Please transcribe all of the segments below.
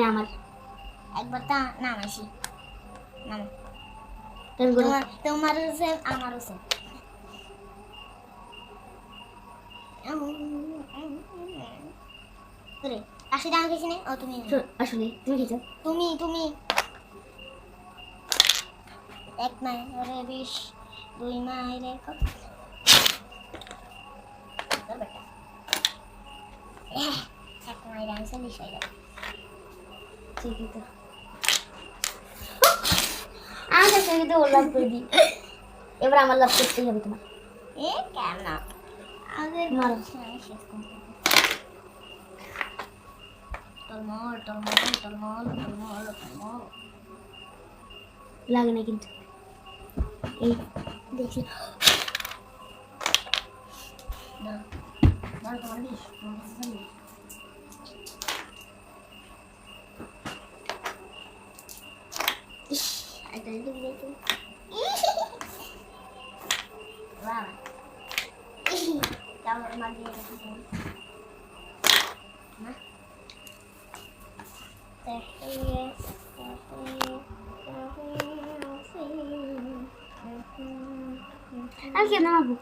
আমি আমার। একবার তা নাম তুমি করো তোমার সেম আমারও সেম ও তুমি আসলে তুমি খেয়েছো? তুমি তুমি। এক বিশ দুই কত? এক আমি চল্লিশ হয়ে যাবে ঠিকই তো আমি কাছে কিন্তু ওর লাভ করে দিই এবার আমার লাভ করতেই হবে তোমার এ কেন আমাদের মারো। সময় শেষ করতে হবে। টলমল টলমল টলমল টলমল টলমল লাগে না কিন্তু এই দাও দাও তোমার চল্লিশ ইস, একটা যদি দিলে তো। বাবা। ইস, কেমন মার দিয়ে রেখেছে তুমি? না? তাহিয়ে, তাহিয়ে, তাহিয়ে, আমি কেন মারবো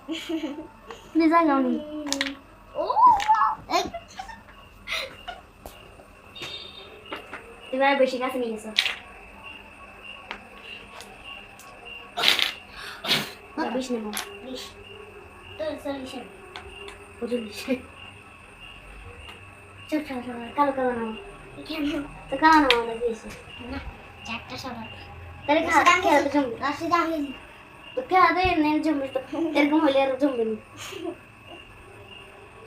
এবার বেশি বিশ। নেব বিশ চল্লিশে পঁচিশ চল চল চল কালো কালো নাও। তো কালো নাও না দিয়েছে। না চারটা সবার তাহলে খেলা তো জমবে। রাশিদা আমি তো খেলা তো এনে জমবে তো এরকম হলে আর জমবে না।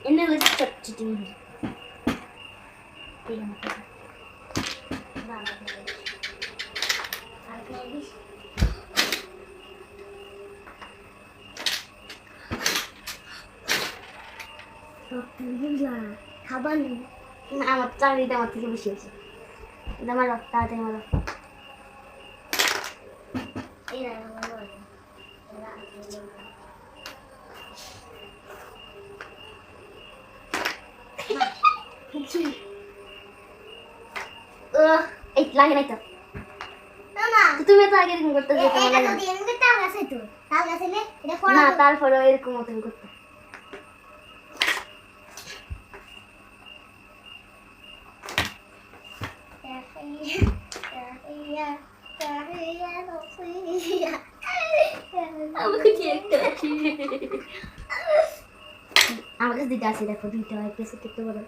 এনে হলে চট চিটি হবে ঠিক আছে বাবা আর খাই বিশ খাবার নেই না আমার চাকরিটা আমার থেকে বেশি আছে আমার লাগে নাই তো তুমি তো আগে এরকম করতে না। তারপরে এরকম মতন করতে আমাকে কি একটা আমার কাছে দুইটা আছে দেখো, দুইটা হয় কেসে দেখতে পারো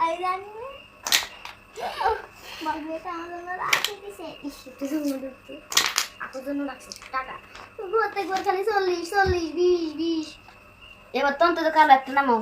আমি জানি বাবুটা আমার জন্য রাখে দিছে ইস একটু। জন্য দেখতে আপনার জন্য রাখছে টাকা প্রত্যেকবার খালি চল্লিশ চল্লিশ, বিশ বিশ। এবার তো অন্তত কালো একটা নামাও